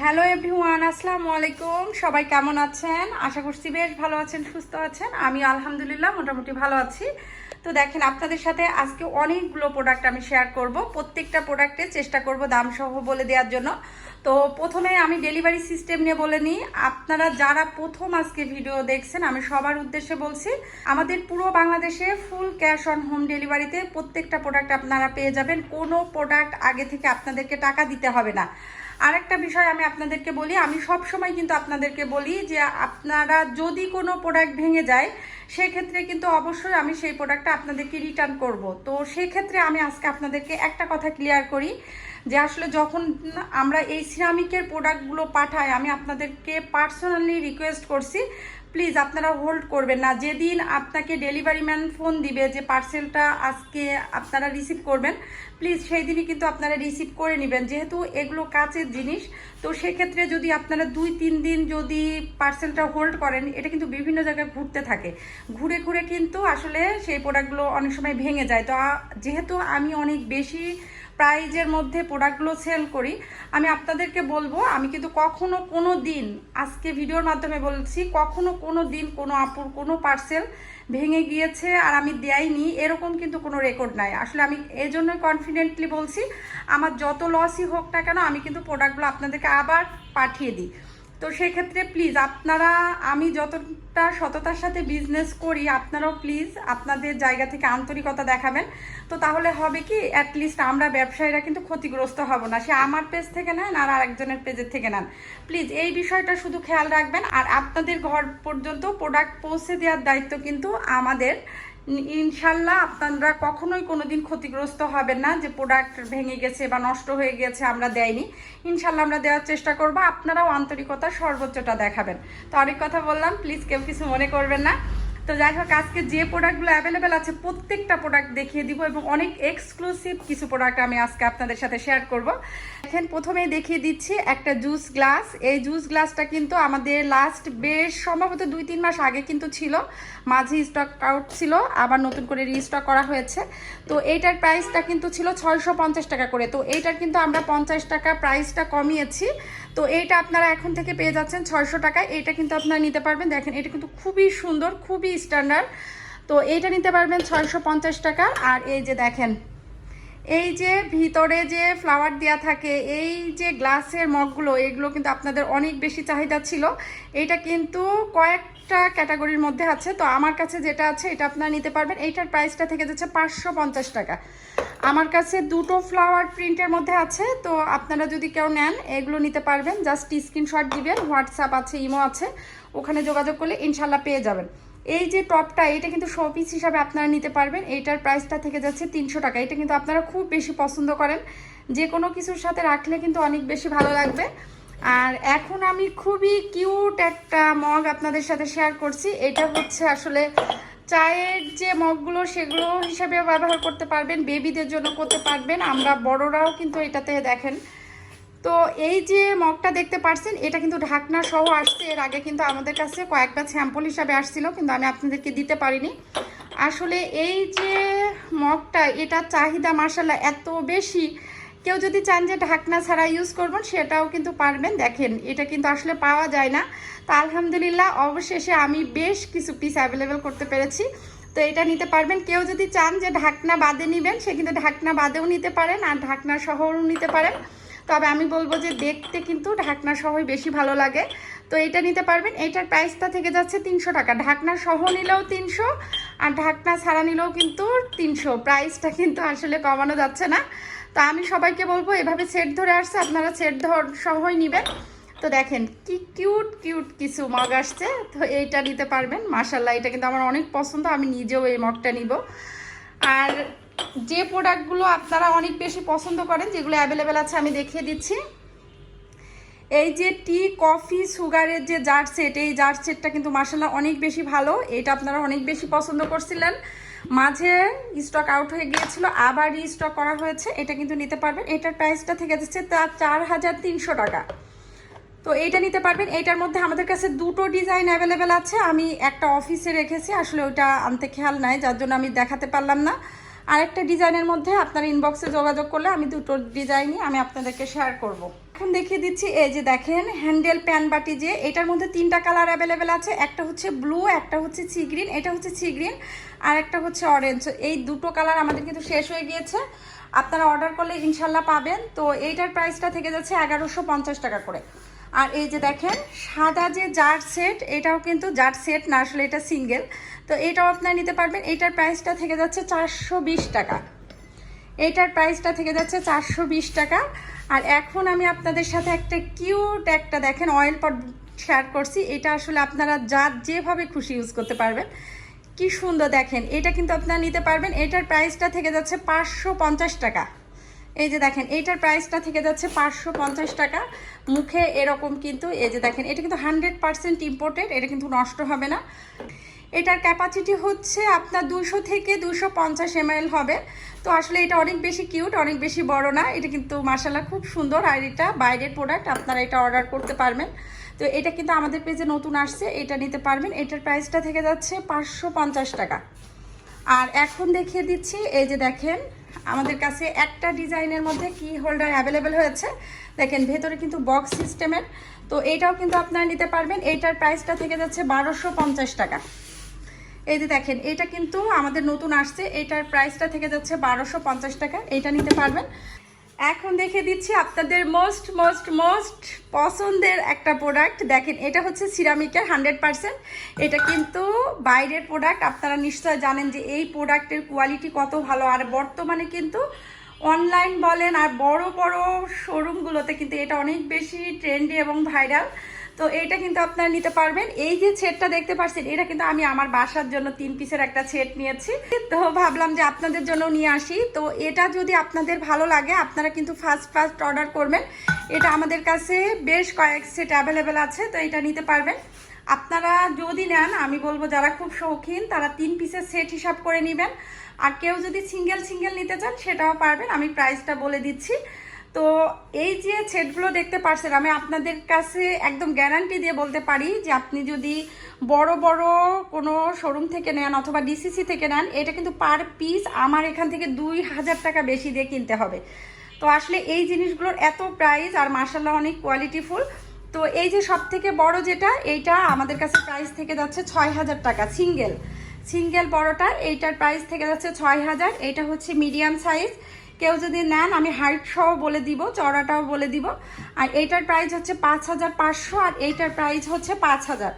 Hello everyone, আসসালামু আলাইকুম। সবাই কেমন আছেন? আশা করছি বেশ ভালো আছেন, সুস্থ আছেন। আমি আলহামদুলিল্লাহ মোটামুটি ভালো আছি। তো দেখেন, আপনাদের সাথে আজকে অনেকগুলো প্রোডাক্ট আমি শেয়ার করব। প্রত্যেকটা প্রোডাক্টে চেষ্টা করব দাম সহ বলে দেওয়ার জন্য। তো প্রথমে আমি ডেলিভারি সিস্টেম নিয়ে বলে নিই। আপনারা যারা প্রথম আজকে ভিডিও দেখছেন, আমি সবার উদ্দেশ্যে বলছি, আমাদের পুরো বাংলাদেশে ফুল ক্যাশ অন হোম ডেলিভারিতে প্রত্যেকটা প্রোডাক্ট আপনারা পেয়ে যাবেন। কোনো প্রোডাক্ট আগে থেকে আপনাদেরকে টাকা দিতে হবে না। আরেকটা বিষয় আমি আপনাদেরকে বলি, আমি সব সময় কিন্তু আপনাদেরকে বলি যে আপনারা যদি কোনো প্রোডাক্ট ভেঙে যায়, সেক্ষেত্রে কিন্তু অবশ্যই আমি সেই প্রোডাক্টটা আপনাদেরকে রিটার্ন করব। তো সেক্ষেত্রে আমি আজকে আপনাদেরকে একটা কথা ক্লিয়ার করি যে আসলে যখন আমরা এই সিরামিকের প্রোডাক্টগুলো পাঠাই, আমি আপনাদেরকে পার্সোনালি রিকোয়েস্ট করছি প্লিজ আপনারা হোল্ড করবেন না। যেদিন আপনাকে ডেলিভারি ম্যান ফোন দিবে যে পার্সেলটা আজকে আপনারা রিসিভ করবেন, প্লিজ সেই দিনই কিন্তু আপনারা রিসিভ করে নেবেন। যেহেতু এগুলো কাচের জিনিস, তো সেক্ষেত্রে যদি আপনারা দুই, তিন দিন যদি পার্সেলটা হোল্ড করেন, এটা কিন্তু বিভিন্ন জায়গায় ঘুরতে থাকে। ঘুরে ঘুরে কিন্তু আসলে সেই প্রোডাক্টগুলো অনেক সময় ভেঙে যায়। তো যেহেতু আমি অনেক বেশি প্রাইজের মধ্যে প্রোডাক্টগুলো সেল করি। আমি আপনাদেরকে বলব, আমি কিন্তু কখনো কোনো দিন, আজকে ভিডিওর মাধ্যমে বলছি, কখনো কোনো দিন কোনো আপুর কোনো পার্সেল ভেঙে গিয়েছে আর আমি দেয়নি। এরকম কিন্তু কোনো রেকর্ড নাই। আসলে আমি এই জন্য কনফিডেন্টলি বলছি, আমার যত লসই হোক না কেন, আমি কিন্তু প্রোডাক্টগুলো আপনাদেরকে আবার পাঠিয়ে দিই। তো সেক্ষেত্রে প্লিজ আপনারা, আমি যতটা সততার সাথে বিজনেস করি, আপনারাও প্লিজ আপনাদের জায়গা থেকে আন্তরিকতা দেখাবেন। তো তাহলে হবে কি অ্যাটলিস্ট আমরা ব্যবসায়ীরা কিন্তু ক্ষতিগ্রস্ত হব না। সে আমার পেজ থেকে নেন আর আরেকজনের পেজের থেকে নেন। প্লিজ এই বিষয়টা শুধু খেয়াল রাখবেন। আর আপনাদের ঘর পর্যন্ত প্রোডাক্ট পৌঁছে দেওয়ার দায়িত্ব কিন্তু আমাদের ইনশাল্লাহ আপনারা কখনোই কোনো দিন ক্ষতিগ্রস্ত হবেন না যে প্রোডাক্ট ভেঙে গেছে বা নষ্ট হয়ে গেছে আমরা দেয়নি। ইনশাল্লাহ আমরা দেওয়ার চেষ্টা করব, আপনারাও আন্তরিকতা সর্বোচ্চটা দেখাবেন। তো অনেক কথা বললাম প্লিজ কেউ কিছু মনে করবেন না। তো যাই হোক, আজকে যে প্রোডাক্টগুলো অ্যাভেলেবেল আছে, প্রত্যেকটা প্রোডাক্ট দেখিয়ে দিব এবং অনেক এক্সক্লুসিভ কিছু প্রোডাক্ট আমি আজকে আপনাদের সাথে শেয়ার করব। এখন প্রথমেই দেখিয়ে দিচ্ছি একটা জুস গ্লাস এই জুস গ্লাসটা কিন্তু আমাদের লাস্ট বেশ সম্ভবত দুই তিন মাস আগে কিন্তু ছিল। মাঝে স্টক আউট ছিল, আবার নতুন করে রিস্টক করা হয়েছে। তো এইটার প্রাইসটা কিন্তু ছিল ছয়শো পঞ্চাশ টাকা করে। তো এইটার কিন্তু আমরা পঞ্চাশ টাকা প্রাইসটা কমিয়েছি। তো এইটা আপনারা এখন থেকে পেয়ে যাচ্ছেন ছয়শো টাকায়। এটা কিন্তু আপনারা নিতে পারবেন। দেখেন, এটা কিন্তু খুবই সুন্দর, খুবই স্ট্যান্ডার্ড তো এইটা নিতে পারবেন ছয়শো পঞ্চাশ টাকা। আর এই যে দেখেন, এই যে ভিতরে যে ফ্লাওয়ার দেওয়া থাকে, এই যে গ্লাসের মগগুলো এগুলো কিন্তু আপনাদের অনেক বেশি চাহিদা ছিল। এটা কিন্তু কয়েকটা ক্যাটাগরির মধ্যে আছে, তো আমার কাছে যেটা আছে এটা আপনারা নিতে পারবেন। এইটার প্রাইসটা থেকে যাচ্ছে পাঁচশো পঞ্চাশ টাকা। আমার কাছে দুটো ফ্লাওয়ার প্রিন্টের মধ্যে আছে, তো আপনারা যদি কেউ নেন, এগুলো নিতে পারবেন। জাস্ট স্ক্রিনশট দিবেন হোয়াটসঅ্যাপ আছে, ইমো আছে, ওখানে যোগাযোগ করলে ইনশাল্লাহ পেয়ে যাবেন। এই যে টপটা এটা কিন্তু শো পিস হিসাবে আপনারা নিতে পারবেন। এইটার প্রাইসটা থেকে যাচ্ছে তিনশো টাকা। এটা কিন্তু আপনারা খুব বেশি পছন্দ করেন। যে কোনো কিছুর সাথে রাখলে কিন্তু অনেক বেশি ভালো লাগবে। আর এখন আমি খুবই কিউট একটা মগ আপনাদের সাথে শেয়ার করছি। এটা হচ্ছে আসলে চায়ের যে মগগুলো, সেগুলো হিসাবে ব্যবহার করতে পারবেন, বেবিদের জন্য করতে পারবেন। আমরা বড়রাও কিন্তু এটাতে দেখেন। তো এই যে মগটা দেখতে পারছেন, এটা কিন্তু ঢাকনা সহ আসছে। এর আগে কিন্তু আমাদের কাছে কয়েকটা স্যাম্পল হিসাবে আসছিল, কিন্তু আমি আপনাদেরকে দিতে পারিনি। আসলে এই যে মগটা এটা চাহিদা মার্শাল্লাহ এত বেশি কেউ যদি চান যে ঢাকনা ছাড়া ইউজ করবেন, সেটাও কিন্তু পারবেন। দেখেন, এটা কিন্তু আসলে পাওয়া যায় না। তো আলহামদুলিল্লাহ, অবশেষে আমি বেশ কিছু পিস অ্যাভেলেবেল করতে পেরেছি। তো এটা নিতে পারবেন। কেউ যদি চান যে ঢাকনা বাদে নেবেন, সে কিন্তু ঢাকনা বাদেও নিতে পারেন আর ঢাকনা সহও নিতে পারেন। তবে আমি বলব যে দেখতে কিন্তু ঢাকনা সহই বেশি ভালো লাগে। তো এটা নিতে পারবেন। এইটার প্রাইসটা থেকে যাচ্ছে তিনশো টাকা। ঢাকনা সহ নিলেও তিনশো আর ঢাকনা ছাড়া নিলেও কিন্তু তিনশো। প্রাইসটা কিন্তু আসলে কমানো যাচ্ছে না। তো আমি সবাইকে বলব, এভাবে সেট ধরে আসছে, আপনারা সেট ধর সহই নেবেন। তো দেখেন, কি কিউট কিউট কিছু মগ আসছে। তো এইটা নিতে পারবেন। মার্শাল্লাহ এটা কিন্তু আমার অনেক পছন্দ, আমি নিজেও এই মগটা নিব। আর যে প্রোডাক্টগুলো আপনারা অনেক বেশি পছন্দ করেন, যেগুলো অ্যাভেলেবেল আছে, আমি দেখিয়ে দিচ্ছি। এই যে টি কফি সুগারের যে জার সেট এই জার সেটটা কিন্তু মার্শাল্লাহ অনেক বেশি ভালো। এটা আপনারা অনেক বেশি পছন্দ করছিলেন। মাঝে স্টক আউট হয়ে গিয়েছিল, আবার রিস্টক করা হয়েছে, এটা কিন্তু নিতে পারবেন। এটার প্রাইসটা থেকে যাচ্ছে তার চার হাজার তিনশো টাকা। তো এইটা নিতে পারবেন। এইটার মধ্যে আমাদের কাছে দুটো ডিজাইন অ্যাভেলেবেল আছে। আমি একটা অফিসে রেখেছি, আসলে ওইটা আনতে খেয়াল নাই, যার জন্য আমি দেখাতে পারলাম না। আরেকটা ডিজাইনের মধ্যে আপনার ইনবক্সে যোগাযোগ করলে আমি দুটো ডিজাইনই আমি আপনাদেরকে শেয়ার করব। এখন দেখিয়ে দিচ্ছি, এই যে দেখেন, হ্যান্ডেল প্যান বাটি যে, এটার মধ্যে তিনটা কালার অ্যাভেলেবেল আছে। একটা হচ্ছে ব্লু একটা হচ্ছে সি গ্রিন এটা হচ্ছে সি গ্রিন আর একটা হচ্ছে অরেঞ্জ এই দুটো কালার আমাদের কিন্তু শেষ হয়ে গিয়েছে। আপনারা অর্ডার করলে ইনশাল্লাহ পাবেন। তো, এইটার প্রাইসটা থেকে যাচ্ছে এগারোশো পঞ্চাশ টাকা করে। আর এই যে দেখেন, সাদা যে জার সেট এটাও কিন্তু জার সেট না আসলে এটা সিঙ্গেল তো, এটাও আপনারা নিতে পারবেন। এটার প্রাইসটা থেকে যাচ্ছে চারশো বিশ টাকা। এইটার প্রাইসটা থেকে যাচ্ছে চারশো বিশ টাকা। আর এখন আমি আপনাদের সাথে একটা কিউট একটা দেখেন অয়েল পট শেয়ার করছি। এটা আসলে আপনারা যা যেভাবে খুশি ইউজ করতে পারবেন। কি সুন্দর দেখেন, এটা কিন্তু আপনারা নিতে পারবেন। এটার প্রাইসটা থেকে যাচ্ছে পাঁচশো পঞ্চাশ টাকা। এই যে দেখেন এইটার প্রাইসটা থেকে যাচ্ছে পাঁচশো পঞ্চাশ টাকা। মুখে এরকম কিন্তু, এই যে দেখেন, এটা কিন্তু হান্ড্রেড পারসেন্ট ইম্পোর্টেড এটা কিন্তু নষ্ট হবে না। এটার ক্যাপাসিটি হচ্ছে আপনার দুশো থেকে দুশো পঞ্চাশ এমএল হবে। তো আসলে এটা অনেক বেশি কিউট অনেক বেশি বড় না। এটা কিন্তু মাসাল্লাহ খুব সুন্দর। আর এটা বাইরের প্রোডাক্ট আপনারা এটা অর্ডার করতে পারবেন। তো এটা কিন্তু আমাদের পেজে নতুন আসছে, এটা নিতে পারবেন। এটার প্রাইসটা থেকে যাচ্ছে পাঁচশো পঞ্চাশ টাকা। আর এখন দেখিয়ে দিচ্ছি, এই যে দেখেন, আমাদের কাছে একটা ডিজাইনের মধ্যে কি হোল্ডার অ্যাভেলেবেল হয়েছে। দেখেন, ভেতরে কিন্তু বক্স সিস্টেমের তো এইটাও কিন্তু আপনারা নিতে পারবেন। এইটার প্রাইসটা থেকে যাচ্ছে বারোশো টাকা। এই যে দেখেন, এটা কিন্তু আমাদের নতুন আসছে। এটার প্রাইসটা থেকে যাচ্ছে বারোশো টাকা। এইটা নিতে পারবেন। এখন দেখে দিচ্ছি আপনাদের মোস্ট মোস্ট মোস্ট পছন্দের একটা প্রোডাক্ট দেখেন, এটা হচ্ছে সিরামিকের হান্ড্রেড পারসেন্ট এটা কিন্তু বাইরের প্রোডাক্ট আপনারা নিশ্চয় জানেন যে এই প্রোডাক্টের কোয়ালিটি কত ভালো। আর বর্তমানে কিন্তু অনলাইন বলেন আর বড় বড় শোরুমগুলোতে কিন্তু এটা অনেক বেশি ট্রেন্ডি এবং ভাইরাল তো এইটা কিন্তু আপনারা নিতে পারবেন। এই যে সেটটা দেখতে পাচ্ছেন, এটা কিন্তু আমি আমার বাসার জন্য তিন পিসের একটা সেট নিয়েছি। তো ভাবলাম যে আপনাদের জন্য নিয়ে আসি। তো এটা যদি আপনাদের ভালো লাগে, আপনারা কিন্তু ফার্স্ট ফার্স্ট অর্ডার করবেন। এটা আমাদের কাছে বেশ কয়েক সেট অ্যাভেলেবেল আছে, তো এটা নিতে পারবেন। আপনারা যদি নেন, আমি বলব যারা খুব শৌখিন, তারা তিন পিসের সেট হিসাব করে নেবেন। আর কেউ যদি সিঙ্গেল সিঙ্গেল নিতে চান, সেটাও পারবেন। আমি প্রাইসটা বলে দিচ্ছি। তো এই যে সেটগুলো দেখতে পারছেন, আমি আপনাদের কাছে একদম গ্যারান্টি দিয়ে বলতে পারি যে আপনি যদি বড় বড় কোনো শোরুম থেকে নেন অথবা ডিসিসি থেকে নেন, এটা কিন্তু পার পিস আমার এখান থেকে দুই হাজার টাকা বেশি দিয়ে কিনতে হবে। তো আসলে এই জিনিসগুলোর এত প্রাইস আর মার্শাল্লাহ অনেক কোয়ালিটিফুল তো এই যে সব থেকে বড় যেটা, এইটা আমাদের কাছে প্রাইস থেকে যাচ্ছে ছয় হাজার টাকা সিঙ্গেল সিঙ্গেল বড়টা, এইটার প্রাইস থেকে যাচ্ছে ছয় হাজার। এইটা হচ্ছে মিডিয়াম সাইজ কেউ যদি নেন, আমি হাইট সহ বলে দিব চড়াটাও বলে দিব। আর এইটার প্রাইস হচ্ছে পাঁচ হাজার পাঁচশো, আর এইটার প্রাইস হচ্ছে পাঁচ হাজার।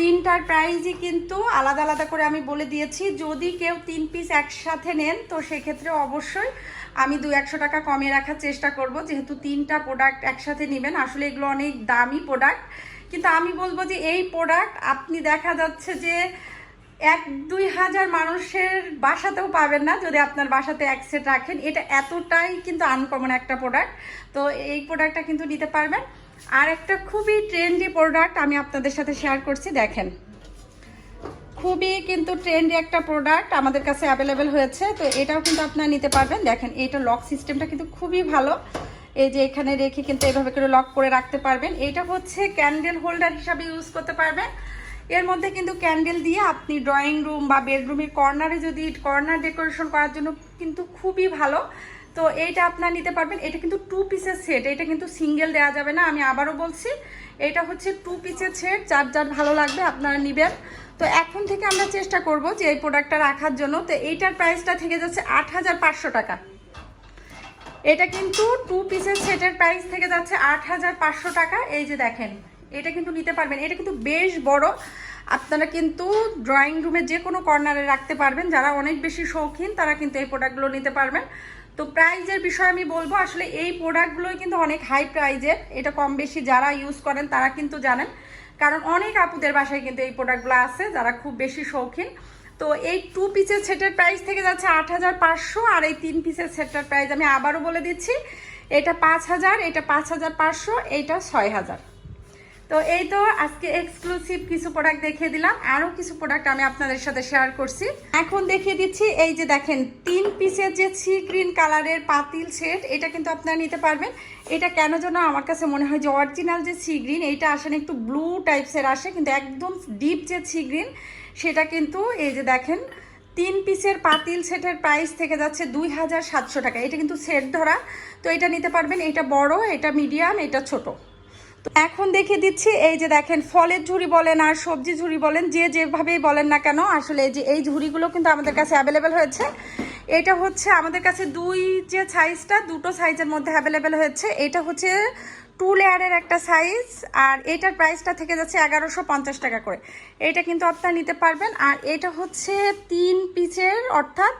তিনটার প্রাইজই কিন্তু আলাদা আলাদা করে আমি বলে দিয়েছি। যদি কেউ তিন পিস একসাথে নেন, তো সেক্ষেত্রে অবশ্যই আমি দু একশো টাকা কমিয়ে রাখার চেষ্টা করব। যেহেতু তিনটা প্রোডাক্ট একসাথে নেবেন, আসলে এগুলো অনেক দামি প্রোডাক্ট কিন্তু আমি বলব যে এই প্রোডাক্ট আপনি দেখা যাচ্ছে যে এক দুই হাজার মানুষের বাসাতেও পাবেন না যদি আপনার বাসাতে এক সেট রাখেন। এটা এতটাই কিন্তু আনকমন একটা প্রোডাক্ট তো এই প্রোডাক্টটা কিন্তু নিতে পারবেন। আর একটা খুবই ট্রেন্ডি প্রোডাক্ট আমি আপনাদের সাথে শেয়ার করছি, দেখেন। খুবই কিন্তু ট্রেন্ডি একটা প্রোডাক্ট আমাদের কাছে অ্যাভেলেবেল হয়েছে। তো এটাও কিন্তু আপনারা নিতে পারবেন। দেখেন, এটা লক সিস্টেমটা কিন্তু খুবই ভালো। এই যে এখানে রেখে কিন্তু এভাবে করে লক করে রাখতে পারবেন। এটা হচ্ছে ক্যান্ডেল হোল্ডার হিসাবে ইউজ করতে পারবেন। এর মধ্যে কিন্তু ক্যান্ডেল দিয়ে আপনি ড্রয়িং রুম বা বেডরুমের কর্নারে যদি কর্নার ডেকোরেশন করার জন্য কিন্তু খুবই ভালো। তো এইটা আপনার নিতে পারবেন। এটা কিন্তু টু পিসের সেট এটা কিন্তু সিঙ্গেল দেওয়া যাবে না, আমি আবারও বলছি। এটা হচ্ছে টু পিসের সেট যার যার ভালো লাগবে আপনারা নেবেন। তো এখন থেকে আমরা চেষ্টা করব যে এই প্রোডাক্টটা রাখার জন্য। তো এইটার প্রাইসটা থেকে যাচ্ছে আট হাজার পাঁচশো টাকা। এটা কিন্তু টু পিসের সেটের প্রাইস থেকে যাচ্ছে আট হাজার পাঁচশো টাকা। এই যে দেখেন এটা কিন্তু নিতে পারবেন। এটা কিন্তু বেশ বড়। আপনারা কিন্তু ড্রয়িং রুমে যে কোনো কর্নারে রাখতে পারবেন। যারা অনেক বেশি শৌখিন, তারা কিন্তু এই প্রোডাক্টগুলো নিতে পারবেন। তো প্রাইজের বিষয়ে আমি বলব, আসলে এই প্রোডাক্টগুলোই কিন্তু অনেক হাই প্রাইজের এটা কম বেশি যারা ইউজ করেন, তারা কিন্তু জানেন। কারণ অনেক আপুদের বাসায় কিন্তু এই প্রোডাক্টগুলো আছে, যারা খুব বেশি শৌখিন। তো এই টু পিসের সেটের প্রাইস থেকে যাচ্ছে আট হাজার পাঁচশো, আর এই তিন পিসের সেটটার প্রাইস আমি আবারও বলে দিচ্ছি। এটা পাঁচ হাজার, এটা পাঁচ হাজার পাঁচশো এইটা ছয় হাজার। তো এই তো আজকে এক্সক্লুসিভ কিছু প্রোডাক্ট দেখিয়ে দিলাম। আরও কিছু প্রোডাক্ট আমি আপনাদের সাথে শেয়ার করছি। এখন দেখিয়ে দিচ্ছি, এই যে দেখেন, তিন পিসের যে সি গ্রিন কালারের পাতিল সেট এটা কিন্তু আপনারা নিতে পারবেন। এটা কেন যেন আমার কাছে মনে হয় যে অরিজিনাল যে সি গ্রিন এইটা আসে না একটু ব্লু টাইপসের আসে, কিন্তু একদম ডিপ যে সি গ্রিন সেটা কিন্তু এই যে দেখেন, তিন পিসের পাতিল সেটের প্রাইস থেকে যাচ্ছে দুই হাজার সাতশো টাকা। এটা কিন্তু সেট ধরা, তো এটা নিতে পারবেন। এটা বড়, এটা মিডিয়াম এটা ছোট। এখন দেখিয়ে দিচ্ছি, এই যে দেখেন, ফলের ঝুড়ি বলেন আর সবজি ঝুড়ি বলেন, যে যেভাবেই বলেন না কেন, আসলে এই যে এই ঝুড়িগুলো কিন্তু আমাদের কাছে অ্যাভেলেবেল হয়েছে। এটা হচ্ছে আমাদের কাছে দুই যে সাইজটা দুটো সাইজের মধ্যে অ্যাভেলেবেল হয়েছে। এটা হচ্ছে টু লেয়ারের একটা সাইজ আর এটার প্রাইসটা থেকে যাচ্ছে এগারোশো পঞ্চাশ টাকা করে। এটা কিন্তু আপনারা নিতে পারবেন, আর এটা হচ্ছে তিন পিচের অর্থাৎ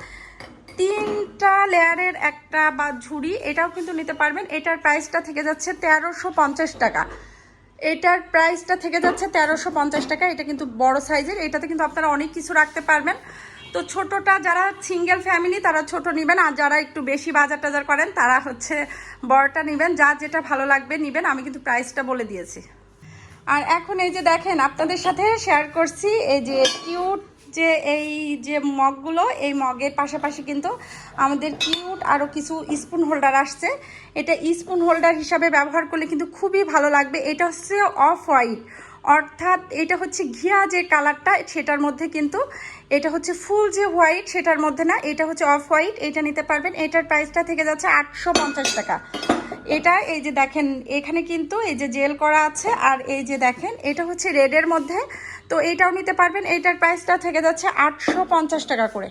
তিনটা লেয়ারের একটা বা ঝুড়ি, এটাও কিন্তু নিতে পারবেন। এটার প্রাইসটা থেকে যাচ্ছে তেরোশো পঞ্চাশ টাকা। এটার প্রাইসটা থেকে যাচ্ছে তেরোশো পঞ্চাশ টাকা। এটা কিন্তু বড় সাইজের। এটাতে কিন্তু আপনারা অনেক কিছু রাখতে পারবেন। তো ছোটটা যারা সিঙ্গেল ফ্যামিলি, তারা ছোট নেবেন। আর যারা একটু বেশি বাজার টাজার করেন, তারা হচ্ছে বড়টা নেবেন। যার যেটা ভালো লাগবে নেবেন। আমি কিন্তু প্রাইসটা বলে দিয়েছি। আর এখন এই যে দেখেন, আপনাদের সাথে শেয়ার করছি। এই যে কিউট যে এই যে মগগুলো, এই মগের পাশাপাশি কিন্তু আমাদের কিউট আরও কিছু স্পুন হোল্ডার আসছে। এটা স্পুন হোল্ডার হিসাবে ব্যবহার করলে কিন্তু খুবই ভালো লাগবে। এটা হচ্ছে অফ হোয়াইট অর্থাৎ এটা হচ্ছে ঘিয়া যে কালারটা, সেটার মধ্যে কিন্তু এটা হচ্ছে ফুল যে হোয়াইট সেটার মধ্যে না, এটা হচ্ছে অফ হোয়াইট এটা নিতে পারবেন। এটার প্রাইসটা থেকে যাচ্ছে আটশো পঞ্চাশ টাকা। এটা এই যে দেখেন, এখানে কিন্তু এই যে জেল করা আছে, আর এই যে দেখেন, এটা হচ্ছে রেডের মধ্যে তো এইটাও নিতে পারবেন। এইটার প্রাইসটা থেকে যাচ্ছে আটশো পঞ্চাশ টাকা করে।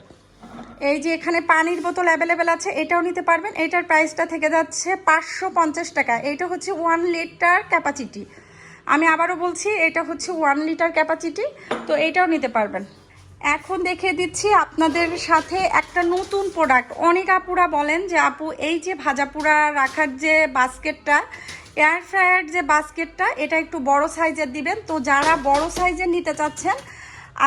এই যে এখানে পানির বোতল অ্যাভেলেবেল আছে, এটাও নিতে পারবেন। এটার প্রাইসটা থেকে যাচ্ছে পাঁচশো পঞ্চাশ টাকা। এটা হচ্ছে ওয়ান লিটার ক্যাপাসিটি আমি আবারও বলছি, এটা হচ্ছে ওয়ান লিটার ক্যাপাসিটি তো এটাও নিতে পারবেন। এখন দেখে দিচ্ছি আপনাদের সাথে একটা নতুন প্রোডাক্ট অনেক আপুরা বলেন যে, আপু, এই যে ভাজাপুরা রাখার যে বাস্কেটটা এয়ার ফ্রায়ার যে বাস্কেটটা, এটা একটু বড় সাইজের দিবেন। তো যারা বড় সাইজের নিতে চাচ্ছেন,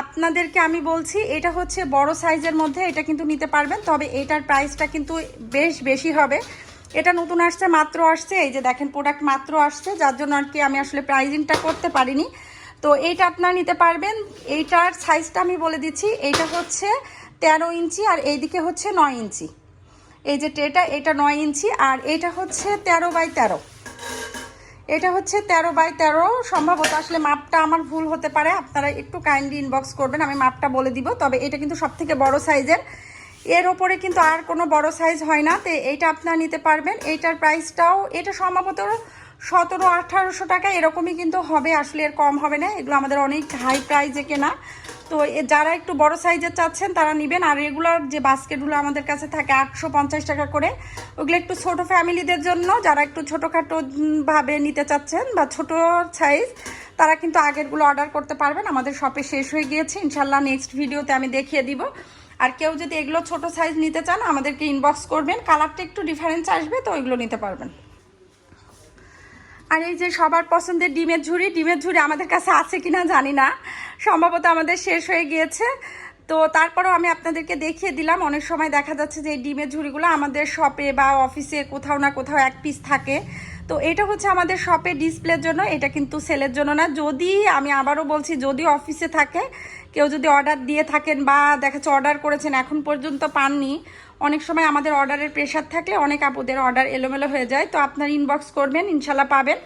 আপনাদেরকে আমি বলছি, এটা হচ্ছে বড় সাইজের মধ্যে এটা কিন্তু নিতে পারবেন, তবে এটার প্রাইসটা কিন্তু বেশ বেশি হবে। এটা নতুন আসছে, মাত্র আসছে, এই যে দেখেন প্রোডাক্ট মাত্র আসছে, যার জন্য আর কি আমি আসলে প্রাইজিংটা করতে পারিনি। তো এইটা আপনারা নিতে পারবেন, এইটার সাইজটা আমি বলে দিচ্ছি, এইটা হচ্ছে তেরো ইঞ্চি আর এইদিকে হচ্ছে নয় ইঞ্চি। এই যে ট্রেটা এটা নয় ইঞ্চি, আর এটা হচ্ছে তেরো বাই তেরো। এটা হচ্ছে তেরো বাই তেরো। সম্ভবত আসলে মাপটা আমার ভুল হতে পারে। আপনারা একটু কাইন্ডলি ইনবক্স করবেন, আমি মাপটা বলে দিব। তবে এটা কিন্তু সব থেকে বড় সাইজের। এর ওপরে কিন্তু আর কোনো বড় সাইজ হয় না। তো এইটা আপনারা নিতে পারবেন। এইটার প্রাইসটাও এটা সম্ভবত সতেরো আঠারোশো টাকা, এরকমই কিন্তু হবে। আসলে এর কম হবে না। এগুলো আমাদের অনেক হাই প্রাইজে কেনা। তো যারা একটু বড় সাইজের চাচ্ছেন তারা নেবেন। আর রেগুলার যে বাস্কেটগুলো আমাদের কাছে থাকে আটশো পঞ্চাশ টাকা করে ওগুলো একটু ছোট ফ্যামিলিদের জন্য। যারা একটু ছোটোখাটো উম, ভাবে নিতে চাচ্ছেন বা ছোট সাইজ তারা কিন্তু আগেরগুলো অর্ডার করতে পারবেন। আমাদের শপে শেষ হয়ে গিয়েছে। ইনশাল্লাহ নেক্সট ভিডিওতে আমি দেখিয়ে দিব। আর কেউ যদি এগুলো ছোট সাইজ নিতে চান আমাদেরকে ইনবক্স করবেন। কালারটা একটু ডিফারেন্স আসবে তো ওইগুলো নিতে পারবেন। আর এই যে সবার পছন্দের ডিমের ঝুড়ি ডিমের ঝুড়ি আমাদের কাছে আছে কিনা জানি না। সম্ভবত আমাদের শেষ হয়ে গিয়েছে। তো তারপরেও আমি আপনাদেরকে দেখিয়ে দিলাম, অনেক সময় দেখা যাচ্ছে যে এই ডিমের ঝুড়িগুলো আমাদের শপে বা অফিসে কোথাও না কোথাও এক পিস থাকে। তো এটা হচ্ছে আমাদের শপে ডিসপ্লের জন্য, এটা কিন্তু সেলের জন্য না। যদি, আমি আবারও বলছি, যদি অফিসে থাকে কেউ যদি অর্ডার দিয়ে থাকেন বা দেখা যাচ্ছে অর্ডার করেছেন, এখন পর্যন্ত পাননি। অনেক সময় আমাদের অর্ডারের প্রেশার থাকলে অনেক আপুদের অর্ডার এলোমেলো হয়ে যায়। তো আপনার ইনবক্স করবেন, ইনশাল্লাহ পাবেন।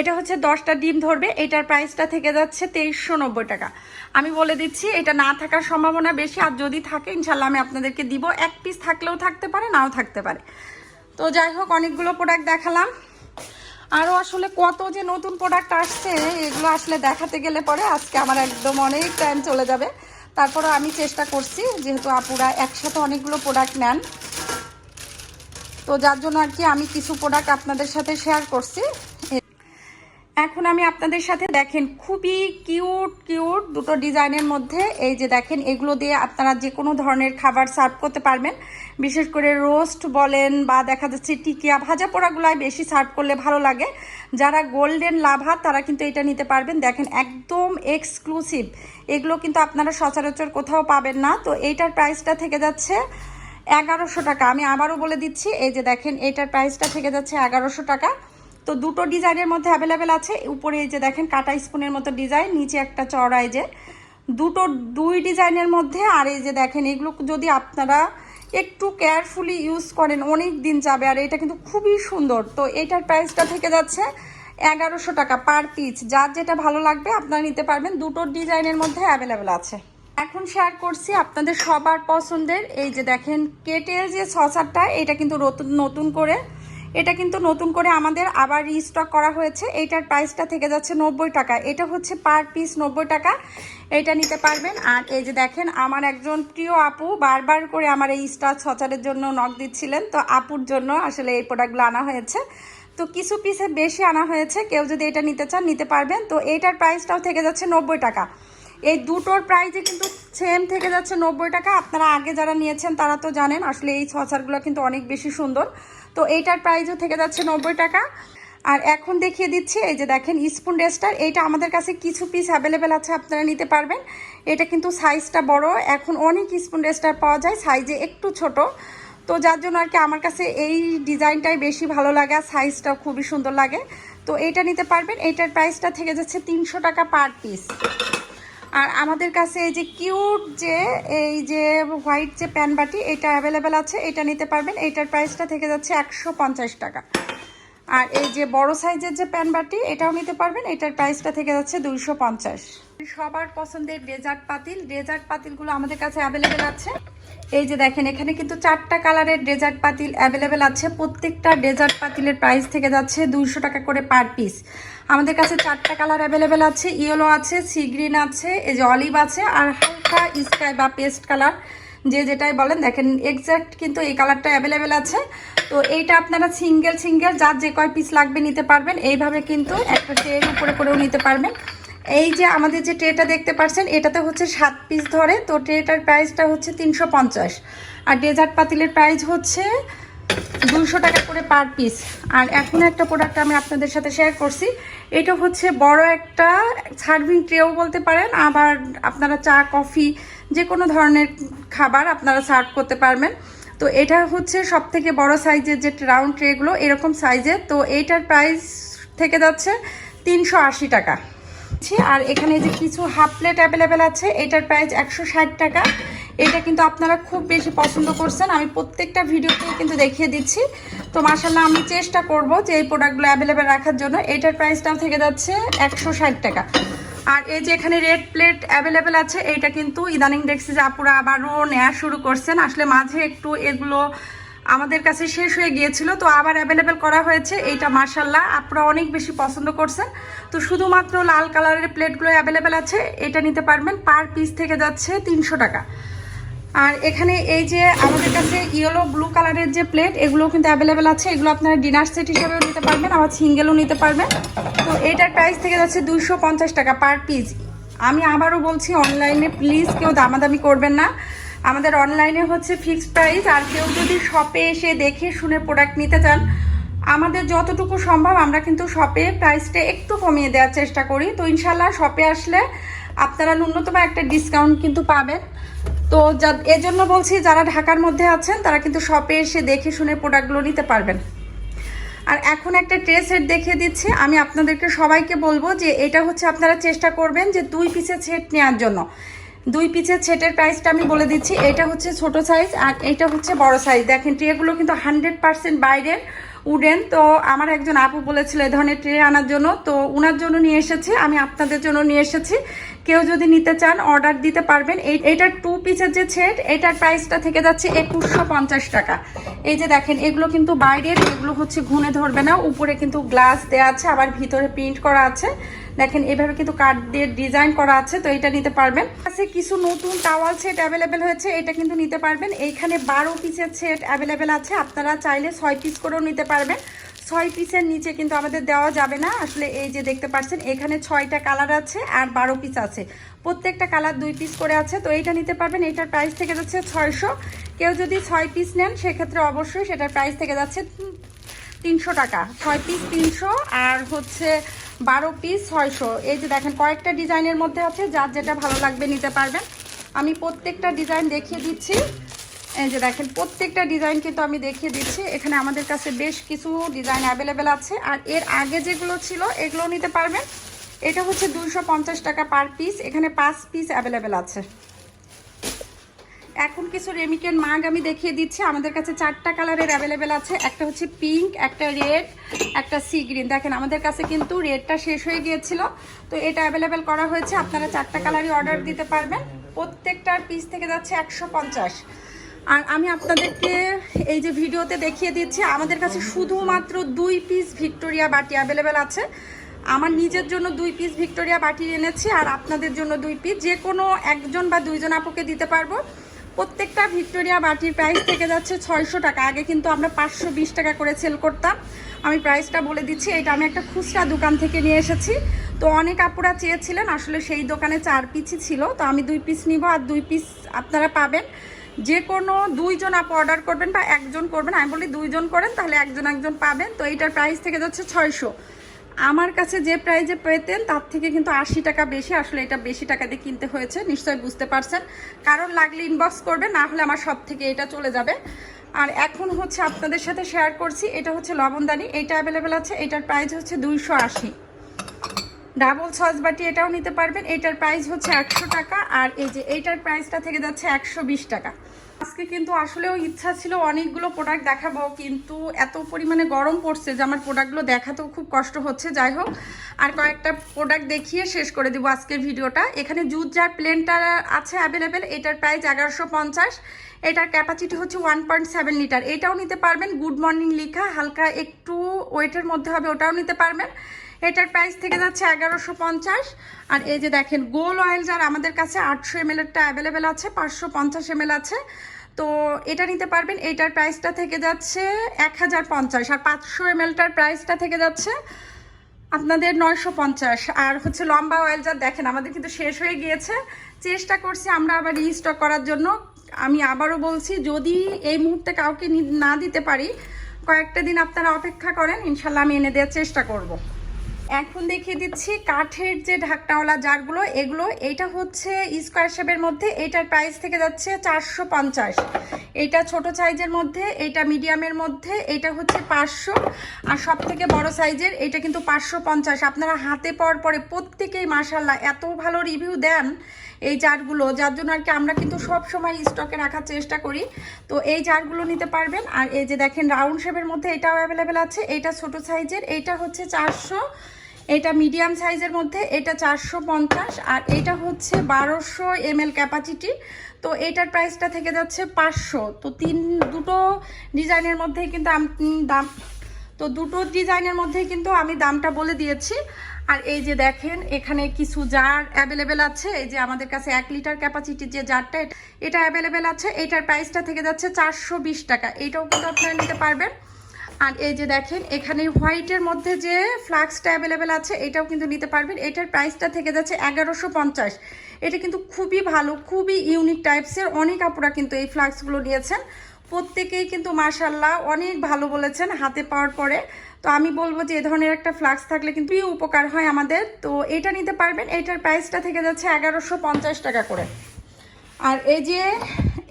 এটা হচ্ছে দশটা ডিম ধরবে, এটার প্রাইসটা থেকে যাচ্ছে তেইশশো নব্বই টাকা। আমি বলে দিচ্ছি, এটা না থাকার সম্ভাবনা বেশি, আর যদি থাকে, ইনশাল্লাহ আমি আপনাদেরকে দিব। এক পিস থাকলেও থাকতে পারে, নাও থাকতে পারে। তো যাই হোক, অনেকগুলো প্রোডাক্ট দেখালাম। আরও আসলে কত যে নতুন প্রোডাক্ট আসছে, এগুলো আসলে দেখাতে গেলে পরে আজকে আমার একদম অনেক টাইম চলে যাবে। তারপরে আমি চেষ্টা করছি, যেহেতু আপুরা একসাথে অনেকগুলো প্রোডাক্ট নেন। তো যার জন্য আর কি আমি কিছু প্রোডাক্ট আপনাদের সাথে শেয়ার করছি। এখন আমি আপনাদের সাথে দেখেন খুবই কিউট কিউট দুটো ডিজাইনের মধ্যে। এই যে দেখেন, এগুলো দিয়ে আপনারা যে কোনো ধরনের খাবার সার্ভ করতে পারবেন। বিশেষ করে রোস্ট বলেন বা দেখা যাচ্ছে টিকিয়া, ভাজা পোড়াগুলাই বেশি সার্ভ করলে ভালো লাগে। যারা গোল্ডেন লাভা, তারা কিন্তু এটা নিতে পারবেন। দেখেন, একদম এক্সক্লুসিভ। এগুলো কিন্তু আপনারা সচরাচর কোথাও পাবেন না। তো এইটার প্রাইসটা থেকে যাচ্ছে এগারোশো টাকা। আমি আবারও বলে দিচ্ছি, এই যে দেখেন, এইটার প্রাইসটা থেকে যাচ্ছে এগারোশো টাকা। তো দুটো ডিজাইনের মধ্যে অ্যাভেলেবেল আছে। উপরে এই যে দেখেন, কাটা স্পুনের মতো ডিজাইন নিচে একটা চড়া যে। দুটো, দুই ডিজাইনের মধ্যে, আর এই যে দেখেন, এগুলো যদি আপনারা একটু কেয়ারফুলি ইউজ করেন, অনেক দিন যাবে, আর এটা কিন্তু খুবই সুন্দর। তো এটার প্রাইসটা থেকে যাচ্ছে এগারোশো টাকা পার পিস যার যেটা ভালো লাগবে, আপনারা নিতে পারবেন। দুটো ডিজাইনের মধ্যে অ্যাভেলেবেল আছে। এখন শেয়ার করছি আপনাদের সবার পছন্দের। এই যে দেখেন কেটের যে সসারটা, এটা কিন্তু নতুন করে এটা কিন্তু নতুন করে আমাদের আবার রিস্টক করা হয়েছে। এইটার প্রাইসটা থেকে যাচ্ছে নব্বই টাকা। এটা হচ্ছে পার পিস নব্বই টাকা। এটা নিতে পারবেন। আর এই যে দেখেন, আমার একজন প্রিয় আপু বারবার করে আমার এই স্টার সচারের জন্য নক দিচ্ছিলেন। তো আপুর জন্য আসলে এই প্রোডাক্টগুলো আনা হয়েছে। তো কিছু পিসে বেশি আনা হয়েছে। কেউ যদি এটা নিতে চান, নিতে পারবেন। তো এইটার প্রাইসটাও থেকে যাচ্ছে নব্বই টাকা। এই দুটোর প্রাইসে কিন্তু সেম থেকে যাচ্ছে নব্বই টাকা। আপনারা আগে যারা নিয়েছেন, তারা তো জানেন, আসলে এই সসারগুলো কিন্তু অনেক বেশি সুন্দর। তো এইটার প্রাইসও থেকে যাচ্ছে নব্বই টাকা। আর এখন দেখিয়ে দিচ্ছি, এই যে দেখেন স্পুন ডেস্টার এইটা আমাদের কাছে কিছু পিস অ্যাভেলেবেল আছে, আপনারা নিতে পারবেন। এটা কিন্তু সাইজটা বড়, এখন অনেক স্পুন ডেস্টার পাওয়া যায় সাইজে একটু ছোট। তো যার জন্য আর কি আমার কাছে এই ডিজাইনটাই বেশি ভালো লাগে, আর সাইজটাও খুবই সুন্দর লাগে। তো এইটা নিতে পারবেন, এইটার প্রাইসটা থেকে যাচ্ছে তিনশো টাকা পার পিস আর আমাদের কাছে এই যে কিউট যে, এই যে হোয়াইট যে প্যান বাটি, এটা অ্যাভেলেবেল আছে, এটা নিতে পারবেন। এইটার প্রাইসটা থেকে যাচ্ছে একশো পঞ্চাশ টাকা। আর এই যে বড় সাইজের যে প্যান বাটি, এটাও নিতে পারবেন। এটার প্রাইসটা থেকে যাচ্ছে দুইশো পঞ্চাশ। সবার পছন্দের ডেজার্ট পাতিল। ডেজার্ট পাতিলগুলো আমাদের কাছে অ্যাভেলেবেল আছে। এই যে দেখেন, এখানে কিন্তু চারটা কালারের ডেজার্ট পাতিল অ্যাভেলেবেল আছে। প্রত্যেকটা ডেজার্ট পাতিলের প্রাইস থেকে যাচ্ছে দুইশো টাকা করে পার পিস আমাদের কাছে চারটা কালার অ্যাভেলেবেল আছে, ইয়েলো আছে সি গ্রিন আছে, এই যে অলিভ আছে, আর হালকা স্কাই বা পেস্ট কালার যে যেটাই বলেন, দেখেন এক্স্যাক্ট কিন্তু এই কালারটা অ্যাভেলেবেল আছে। তো এইটা আপনারা সিঙ্গেল সিঙ্গেল যার যে কয় পিস লাগবে নিতে পারবেন, এইভাবে কিন্তু একটা ট্রের উপরে করেও নিতে পারবেন। এই যে আমাদের যে ট্রেটা দেখতে পাচ্ছেন, এটাতে হচ্ছে সাত পিস ধরে, তো ট্রেটার প্রাইসটা হচ্ছে তিনশো পঞ্চাশ। আর ডেজার্ট পাতিলের প্রাইস হচ্ছে দুশো টাকা করে পার পিস। আর এখন একটা প্রোডাক্ট আমি আপনাদের সাথে শেয়ার করছি। এটা হচ্ছে বড় একটা সার্ভিং ট্রেও বলতে পারেন। আবার আপনারা চা, কফি যে কোনো ধরনের খাবার আপনারা সার্ভ করতে পারবেন। তো এটা হচ্ছে সব থেকে বড় সাইজের যে রাউন্ড ট্রেগুলো এরকম সাইজের তো এইটার প্রাইস থেকে যাচ্ছে তিনশো আশি টাকা। আর এখানে যে কিছু হাফ প্লেট অ্যাভেলেবেল আছে, এটার প্রাইস একশো ষাট টাকা। এটা কিন্তু আপনারা খুব বেশি পছন্দ করছেন। আমি প্রত্যেকটা ভিডিওতে কিন্তু দেখিয়ে দিচ্ছি। তো মাসাল্লাহ আমি চেষ্টা করব যে এই প্রোডাক্টগুলো অ্যাভেলেবেল রাখার জন্য। এটার প্রাইসটাও থেকে যাচ্ছে একশো ষাট টাকা। আর এই যে এখানে রেড প্লেট অ্যাভেলেবেল আছে, এইটা কিন্তু ইদানিং দেখছি যে আপুরা আবারও নেওয়া শুরু করছেন। আসলে মাঝে একটু এগুলো আমাদের কাছে শেষ হয়ে গিয়েছিল, তো আবার অ্যাভেলেবেল করা হয়েছে। এইটা মার্শাল্লাহ আপনারা অনেক বেশি পছন্দ করছেন। তো শুধুমাত্র লাল কালারের প্লেটগুলো অ্যাভেলেবেল আছে। এটা নিতে পারবেন পার পিস থেকে যাচ্ছে তিনশো টাকা। আর এখানে এই যে আমাদের কাছে ইয়েলো ব্লু কালারের যে প্লেট এগুলো কিন্তু অ্যাভেলেবেল আছে। এগুলো আপনারা ডিনার সেট হিসাবেও নিতে পারবেন, আবার সিঙ্গেলও নিতে পারবেন। তো এটার প্রাইস থেকে যাচ্ছে পঞ্চাশ টাকা পার পিস আমি আবারও বলছি অনলাইনে প্লিজ কেউ দামাদামি করবেন না। আমাদের অনলাইনে হচ্ছে ফিক্সড প্রাইস আর কেউ যদি শপে এসে দেখে শুনে প্রোডাক্ট নিতে চান, আমাদের যতটুকু সম্ভব আমরা কিন্তু শপে প্রাইসটা একটু কমিয়ে দেওয়ার চেষ্টা করি। তো ইনশাল্লাহ শপে আসলে আপনারা ন্যূনতম একটা ডিসকাউন্ট কিন্তু পাবেন। তো যা, এজন্য বলছি যারা ঢাকার মধ্যে আছেন, তারা কিন্তু শপে এসে দেখে শুনে প্রোডাক্টগুলো নিতে পারবেন। আর এখন একটা ট্রে সেট দেখিয়ে দিচ্ছি। আমি আপনাদেরকে সবাইকে বলব যে এটা হচ্ছে আপনারা চেষ্টা করবেন যে দুই পিসের সেট নেওয়ার জন্য। দুই পিসের সেটের প্রাইসটা আমি বলে দিচ্ছি। এটা হচ্ছে ছোট সাইজ আর এটা হচ্ছে বড় সাইজ দেখেন ট্রেগুলো কিন্তু হান্ড্রেড পার্সেন্ট বাইরের উডেন তো আমার একজন আপু বলেছিল এই ধরনের ট্রে আনার জন্য। তো ওনার জন্য নিয়ে এসেছি। আমি আপনাদের জন্য নিয়ে এসেছি। কেউ যদি নিতে চান অর্ডার দিতে পারবেন। এটার টু পিসের যে সেট এটার প্রাইসটা থেকে যাচ্ছে একুশশো পঞ্চাশ টাকা। এই যে দেখেন, এগুলো কিন্তু বাইরের, এগুলো হচ্ছে ঘুনে ধরবে না। উপরে কিন্তু গ্লাস দেওয়া আছে, আবার ভিতরে প্রিন্ট করা আছে। দেখেন, এভাবে কিন্তু কাঠ দিয়ে ডিজাইন করা আছে, তো এটা নিতে পারবেন। আছে কিছু নতুন টাওয়াল সেট অ্যাভেলেবেল হয়েছে, এটা কিন্তু নিতে পারবেন। এইখানে বারো পিসের সেট অ্যাভেলেবেল আছে। আপনারা চাইলে ছয় পিস করেও নিতে পারবেন। ছয় পিসের নিচে কিন্তু আমাদের দেওয়া যাবে না। আসলে এই যে দেখতে পাচ্ছেন, এখানে ছয়টা কালার আছে আর বারো পিস আছে। প্রত্যেকটা কালার দুই পিস করে আছে, তো এইটা নিতে পারবেন। এটার প্রাইস থেকে যাচ্ছে ছয়শো। কেউ যদি ছয় পিস নেন, সেক্ষেত্রে অবশ্যই সেটার প্রাইস থেকে যাচ্ছে তিনশো টাকা। ছয় পিস তিনশো আর হচ্ছে বারো পিস ছয়শো। এই যে দেখেন, কয়েকটা ডিজাইনের মধ্যে আছে, যার যেটা ভালো লাগবে নিতে পারবেন। আমি প্রত্যেকটা ডিজাইন দেখিয়ে দিচ্ছি। এই যে দেখেন, প্রত্যেকটা ডিজাইন কিন্তু আমি দেখিয়ে দিচ্ছি। এখানে আমাদের কাছে বেশ কিছু ডিজাইন অ্যাভেলেবেল আছে। আর এর আগে যেগুলো ছিল এগুলো নিতে পারবেন। এটা হচ্ছে দুশো টাকা পার পিস এখানে পাঁচ পিস অ্যাভেলেবেল আছে। এখন কিছু রেমিকেন মাগ আমি দেখিয়ে দিচ্ছি। আমাদের কাছে চারটা কালারের অ্যাভেলেবেল আছে। একটা হচ্ছে পিঙ্ক একটা রেড একটা সি গ্রিন দেখেন, আমাদের কাছে কিন্তু রেডটা শেষ হয়ে গিয়েছিল। তো এটা অ্যাভেলেবেল করা হয়েছে। আপনারা চারটা কালারই অর্ডার দিতে পারবেন। প্রত্যেকটার পিস থেকে যাচ্ছে একশো পঞ্চাশ। আর আমি আপনাদেরকে এই যে ভিডিওতে দেখিয়ে দিচ্ছি, আমাদের কাছে শুধুমাত্র দুই পিস ভিক্টোরিয়া বাটি অ্যাভেলেবেল আছে। আমার নিজের জন্য দুই পিস ভিক্টোরিয়া বাটি এনেছি আর আপনাদের জন্য দুই পিস যে কোনো একজন বা দুইজন আপুকে দিতে পারব। প্রত্যেকটা ভিক্টোরিয়া বাটির প্রাইস থেকে যাচ্ছে ছয়শো টাকা। আগে কিন্তু আমরা পাঁচশো বিশ টাকা করে সেল করতাম। আমি প্রাইসটা বলে দিচ্ছি, এটা আমি একটা খুচরা দোকান থেকে নিয়ে এসেছি। তো অনেক আপুরা চেয়েছিলেন, আসলে সেই দোকানে চার পিসই ছিল। তো আমি দুই পিস নিব আর দুই পিস আপনারা পাবেন। যে কোনো দুইজন আপ অর্ডার করবেন বা একজন করবেন, আমি বলি দুইজন করেন, তাহলে একজন একজন পাবেন। তো এইটার প্রাইস থেকে যাচ্ছে ছয়শো। আমার কাছে যে প্রাইজে পেতেন, তার থেকে কিন্তু আশি টাকা বেশি। আসলে এটা বেশি টাকা দিয়ে কিনতে হয়েছে, নিশ্চয়ই বুঝতে পারছেন। কারণ লাগলে ইনবক্স করবে, না হলে আমার সব থেকে এটা চলে যাবে। আর এখন হচ্ছে আপনাদের সাথে শেয়ার করছি, এটা হচ্ছে লবণদানি। এটা অ্যাভেলেবেল আছে, এটার প্রাইস হচ্ছে দুইশো আশি। ডাবল সস বাটি এটাও নিতে পারবেন। এটার প্রাইস হচ্ছে একশো টাকা। আর এই যে এইটার প্রাইসটা থেকে যাচ্ছে একশো বিশ টাকা। আজকে কিন্তু আসলেও ইচ্ছা ছিল অনেকগুলো প্রোডাক্ট দেখাবো, কিন্তু এত পরিমাণে গরম পড়ছে যে আমার প্রোডাক্টগুলো দেখাতেও খুব কষ্ট হচ্ছে। যাই হোক, আর কয়েকটা প্রোডাক্ট দেখিয়ে শেষ করে দিব আজকের ভিডিওটা। এখানে জুট যার প্লেনটা আছে অ্যাভেলেবেল এটার প্রাইস এগারোশো পঞ্চাশ। এটার ক্যাপাসিটি হচ্ছে ওয়ান পয়েন্ট সেভেন লিটার এটাও নিতে পারবেন। গুড মর্নিং লিখা, হালকা একটু ওয়েটের মধ্যে হবে, ওটাও নিতে পারবেন। এটার প্রাইস থেকে যাচ্ছে এগারোশো পঞ্চাশ। আর এই যে দেখেন গোল অয়েল যার আমাদের কাছে আটশো এম এলটা অ্যাভেলেবেল আছে, পাঁচশো পঞ্চাশ এম আছে। তো এটা নিতে পারবেন, এটার প্রাইসটা থেকে যাচ্ছে এক হাজার পঞ্চাশ। আর পাঁচশো এম এলটার প্রাইসটা থেকে যাচ্ছে আপনাদের নয়শো পঞ্চাশ। আর হচ্ছে লম্বা অয়েল যার দেখেন, আমাদের কিন্তু শেষ হয়ে গিয়েছে। চেষ্টা করছি আমরা আবার রিস্টক করার জন্য। আমি আবারও বলছি, যদি এই মুহূর্তে কাউকে না দিতে পারি, কয়েকটা দিন আপনারা অপেক্ষা করেন, ইনশাল্লাহ আমি এনে দেওয়ার চেষ্টা করব। এখন দেখিয়ে দিচ্ছি কাঠের যে ঢাকনাওয়ালা জারগুলো, এগুলো, এটা হচ্ছে স্কোয়ার শেপের মধ্যে, এটার প্রাইস থেকে যাচ্ছে চারশো পঞ্চাশ। এটা ছোট সাইজের মধ্যে, এটা মিডিয়ামের মধ্যে, এটা হচ্ছে পাঁচশো। আর সব থেকে বড় সাইজের এটা কিন্তু পাঁচশো পঞ্চাশ। আপনারা হাতে পাওয়ার পরে প্রত্যেকেই মাসাল্লাহ এত ভালো রিভিউ দেন এই জারগুলো, যার জন্য আর কি আমরা কিন্তু সব সময় স্টকে রাখার চেষ্টা করি। তো এই জারগুলো নিতে পারবেন। আর এই যে দেখেন রাউন্ড শেপের মধ্যে এটাও অ্যাভেলেবেল আছে। এটা ছোট সাইজের এটা হচ্ছে চারশো। এটা মিডিয়াম সাইজের মধ্যে, এটা চারশো পঞ্চাশ, আর এটা হচ্ছে বারোশো এম ক্যাপাসিটি তো এটার প্রাইসটা থেকে যাচ্ছে পাঁচশো। তো তিন, দুটো ডিজাইনের মধ্যেই কিন্তু দাম, তো দুটো ডিজাইনের মধ্যেই কিন্তু আমি দামটা বলে দিয়েছি। আর এই যে দেখেন, এখানে কিছু জার অ্যাভেলেবেল আছে, এই যে আমাদের কাছে এক লিটার ক্যাপাসিটি যে জারটা এটা- এটা অ্যাভেলেবেল আছে, এটার প্রাইসটা থেকে যাচ্ছে চারশো বিশ টাকা। এটাও কিন্তু আপনারা নিতে পারবেন। আর এই যে দেখেন, এখানে হোয়াইটের মধ্যে যে ফ্লাক্সটা অ্যাভেলেবেল আছে, এটাও কিন্তু নিতে পারবেন। এটার প্রাইসটা থেকে যাচ্ছে এগারোশো পঞ্চাশ। এটা কিন্তু খুবই ভালো, খুবই ইউনিক টাইপসের অনেক আপুরা কিন্তু এই ফ্লাক্সগুলো নিয়েছেন। প্রত্যেকেই কিন্তু মাশাল্লাহ অনেক ভালো বলেছেন হাতে পাওয়ার পরে। তো আমি বলব যে এ ধরনের একটা ফ্লাক্স থাকলে কিন্তু উপকার হয় আমাদের। তো এটা নিতে পারবেন, এটার প্রাইসটা থেকে যাচ্ছে এগারোশো টাকা করে। আর এই যে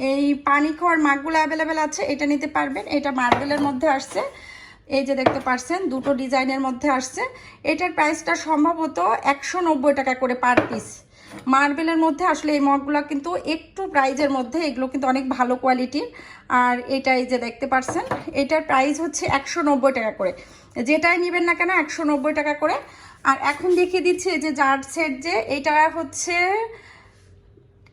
এই পানি খাওয়ার মাগগুলো অ্যাভেলেবেল আছে, এটা নিতে পারবেন। এটা মার্বেলের মধ্যে আসছে। এই যে দেখতে পাচ্ছেন দুটো ডিজাইনের মধ্যে আসছে। এটার প্রাইসটা সম্ভবত একশো নব্বই টাকা করে পার পিস। মার্বেলের মধ্যে আসলে এই মগগুলো কিন্তু একটু প্রাইজের মধ্যে, এগুলো কিন্তু অনেক ভালো কোয়ালিটির। আর এটা এই যে দেখতে পাচ্ছেন এটার প্রাইস হচ্ছে একশো নব্বই টাকা করে। যেটাই নেবেন না কেন, একশো নব্বই টাকা করে। আর এখন দেখিয়ে দিচ্ছি যে জার্ট সেট যে, এটা হচ্ছে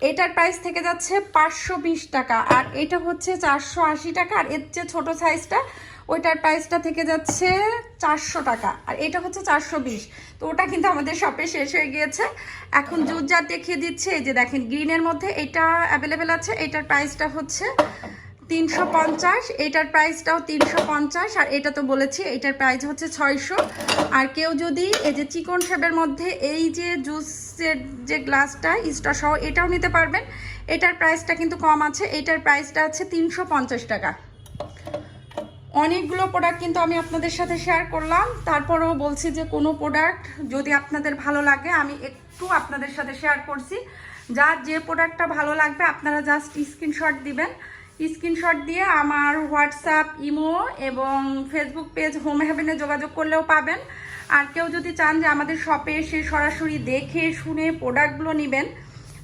এটার প্রাইস থেকে যাচ্ছে পাঁচশো বিশ টাকা। আর এটা হচ্ছে চারশো আশি টাকা, আর এর যে ছোটো সাইজটা ওইটার প্রাইসটা থেকে যাচ্ছে চারশো টাকা, আর এটা হচ্ছে চারশো বিশ। তো ওটা কিন্তু আমাদের শপে শেষ হয়ে গিয়েছে। এখন জুজার দেখিয়ে দিচ্ছে, এই যে দেখেন গ্রিনের মধ্যে এটা অ্যাভেলেবেল আছে, এটার প্রাইসটা হচ্ছে তিনশো পঞ্চাশ, এটার প্রাইসটাও তিনশো পঞ্চাশ, আর এটা তো বলেছি, এটার প্রাইস হচ্ছে ছয়শো। আর কেউ যদি এই যে চিকন শেপের মধ্যে এই যে জুসের যে গ্লাসটা স্টা সহ এটাও নিতে পারবেন। এটার প্রাইসটা কিন্তু কম আছে, এটার প্রাইসটা আছে তিনশো পঞ্চাশ টাকা। অনেকগুলো প্রোডাক্ট কিন্তু আমি আপনাদের সাথে শেয়ার করলাম। তারপরেও বলছি যে কোনো প্রোডাক্ট যদি আপনাদের ভালো লাগে, আমি একটু আপনাদের সাথে শেয়ার করছি। যার যে প্রোডাক্টটা ভালো লাগবে, আপনারা জাস্ট স্ক্রিনশট দিবেন। স্ক্রিনশট দিয়ে আমার হোয়াটসঅ্যাপ, ইমো এবং ফেসবুক পেজ হোম হ্যাভেনে যোগাযোগ করলেও পাবেন। আর কেউ যদি চান যে আমাদের শপে এসে সরাসরি দেখে, শুনে প্রোডাক্টগুলো নেবেন,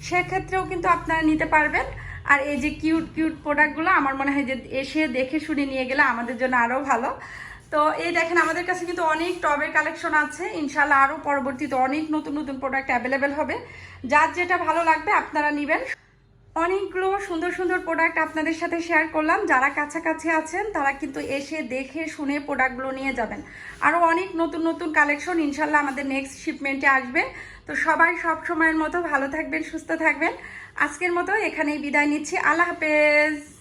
সেক্ষেত্রেও কিন্তু আপনারা নিতে পারবেন। আর এই যে কিউট কিউট প্রোডাক্টগুলো, আমার মনে হয় যে এসে দেখে, শুনে নিয়ে গেলে আমাদের জন্য আরও ভালো। তো এই দেখেন, আমাদের কাছে কিন্তু অনেক টবের কালেকশন আছে। ইনশাল্লাহ আরও পরবর্তীতে অনেক নতুন নতুন প্রোডাক্ট অ্যাভেলেবেল হবে। যার যেটা ভালো লাগবে আপনারা নেবেন। অনেকগুলো সুন্দর সুন্দর প্রোডাক্ট আপনাদের সাথে শেয়ার করলাম। যারা কাছাকাছি আছেন, তারা কিন্তু এসে দেখে শুনে প্রোডাক্টগুলো নিয়ে যাবেন। আরও অনেক নতুন নতুন কালেকশন ইনশাল্লাহ আমাদের নেক্সট শিপমেন্টে আসবে। তো সবাই সব সময়ের মতো ভালো থাকবেন, সুস্থ থাকবেন। আজকের মতো এখানেই বিদায় নিচ্ছি। আল্লাহ হাফেজ।